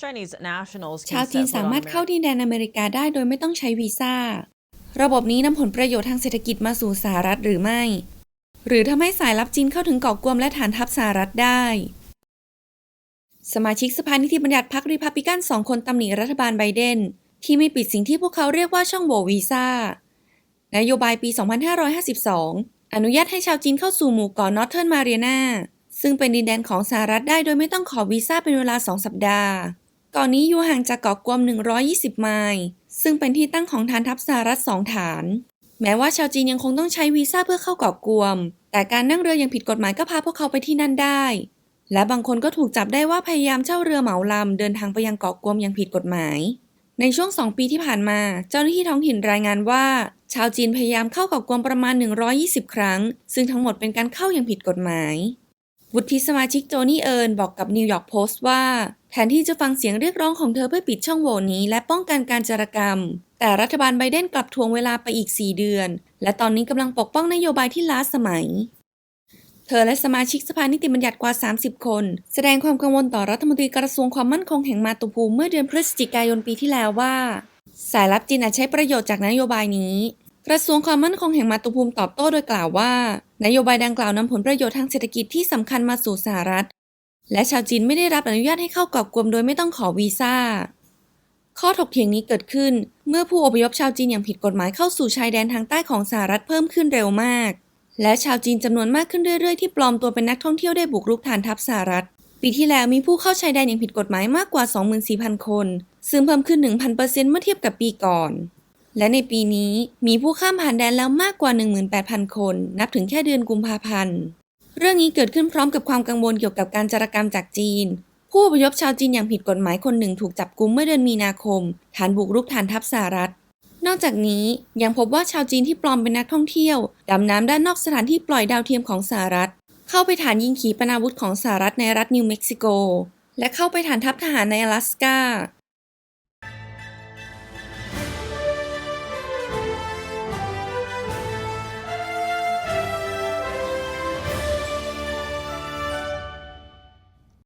Chinese nationals ชาว can จีน set foot สา on มารถเข้า American ดินแดนอเมริกาได้โดยไม่ต้องใช้วีซ่า ระบบนี้นำผลประโยชน์ทางเศรษฐกิจมาสู่สหรัฐหรือไม่ หรือทำให้สายลับจีนเข้าถึงเกาะกวมและฐานทัพสหรัฐได้ สมาชิกสภานิติบัญญัติพรรครีพับลิกันสองคนตำหนิรัฐบาลไบเดน ที่ไม่ปิดสิ่งที่พวกเขาเรียกว่าช่องโหว่วีซ่านโยบายปี 2552 อนุญาตให้ชาวจีนเข้าสู่หมู่เกาะนอร์เทิร์นมาเรียนาซึ่งเป็นดินแดนของสหรัฐได้โดยไม่ต้องขอวีซ่าเป็นเวลา 2 สัปดาห์ เกาะนี้อยู่ห่างจากเกาะกวม 120 ไมล์ซึ่งเป็นที่ตั้งของฐานทัพสหรัฐสองฐาน แม้ว่าชาวจีนยังคงต้องใช้วีซ่าเพื่อเข้าเกาะกวม แต่การนั่งเรืออย่างผิดกฎหมายก็พาพวกเขาไปที่นั่นได้ และบางคนก็ถูกจับได้ว่าพยายามเช่าเรือเหมาลำเดินทางไปยังเกาะกวมอย่างผิดกฎหมาย ในช่วง 2 ปีที่ผ่านมา เจ้าหน้าที่ท้องถิ่นรายงานว่า ชาวจีนพยายามเข้าเกาะกวมประมาณ 120 ครั้ง ซึ่งทั้งหมดเป็นการเข้าอย่างผิดกฎหมาย วุฒิสมาชิกโจนี่เอิร์นบอกกับนิวยอร์กโพสต์ว่า แทนที่จะฟังเสียงเรียกร้องของเธอเพื่อปิดช่องโหว่นี้และป้องกันการจารกรรม แต่รัฐบาลไบเดนกลับทวงเวลาไปอีก 4 เดือน และตอนนี้กำลังปกป้องนโยบายที่ล้าสมัย เธอและสมาชิกสภานิติบัญญัติกว่า 30 คน แสดงความกังวลต่อรัฐมนตรีกระทรวงความมั่นคงแห่งมาตุภูมิเมื่อเดือนพฤศจิกายนปีที่แล้วว่า สายลับจีนอาจใช้ประโยชน์จากนโยบายนี้ กระทรวงความมั่นคงแห่งมาตุภูมิตอบโต้โดยกล่าวว่า นโยบายดังกล่าวนำผลประโยชน์ทางเศรษฐกิจที่สำคัญมาสู่สหรัฐ และชาวจีนไม่ได้รับอนุญาตให้เข้ากาะกวมโดยไม่ต้องขอวีซ่า ข้อถกเถียงนี้เกิดขึ้น เมื่อผู้อพยพชาวจีนอย่างผิดกฎหมายเข้าสู่ชายแดนทางใต้ของสหรัฐเพิ่มขึ้นเร็วมาก และชาวจีนจำนวนมากขึ้นเรื่อยๆ ที่ปลอมตัวเป็นนักท่องเที่ยวได้บุกรุกฐานทัพสหรัฐ ปีที่แล้วมีผู้เข้าชายแดนอย่างผิดกฎหมายมากกว่า 24,000 คน ซึ่งเพิ่มขึ้น 1,000%เมื่อเทียบกับปีก่อนและในปีนี้มีผู้ข้ามผ่านแดนแล้วมากกว่า 18,000 คน นับถึงแค่เดือนกุมภาพันธ์ เรื่องนี้เกิดขึ้นพร้อมกับความกังวลเกี่ยวกับการจารกรรมจากจีน ผู้อพยพชาวจีนอย่างผิดกฎหมายคนหนึ่งถูกจับกุมเมื่อเดือนมีนาคม ฐานบุกรุกฐานทัพสหรัฐ นอกจากนี้ยังพบว่าชาวจีนที่ปลอมเป็นนักท่องเที่ยวดำน้ำด้านนอกสถานที่ปล่อยดาวเทียมของสหรัฐ เข้าไปฐานยิงขีปนาวุธของสหรัฐในรัฐนิวเม็กซิโก และเข้าไปฐานทัพทหารใน阿拉สกา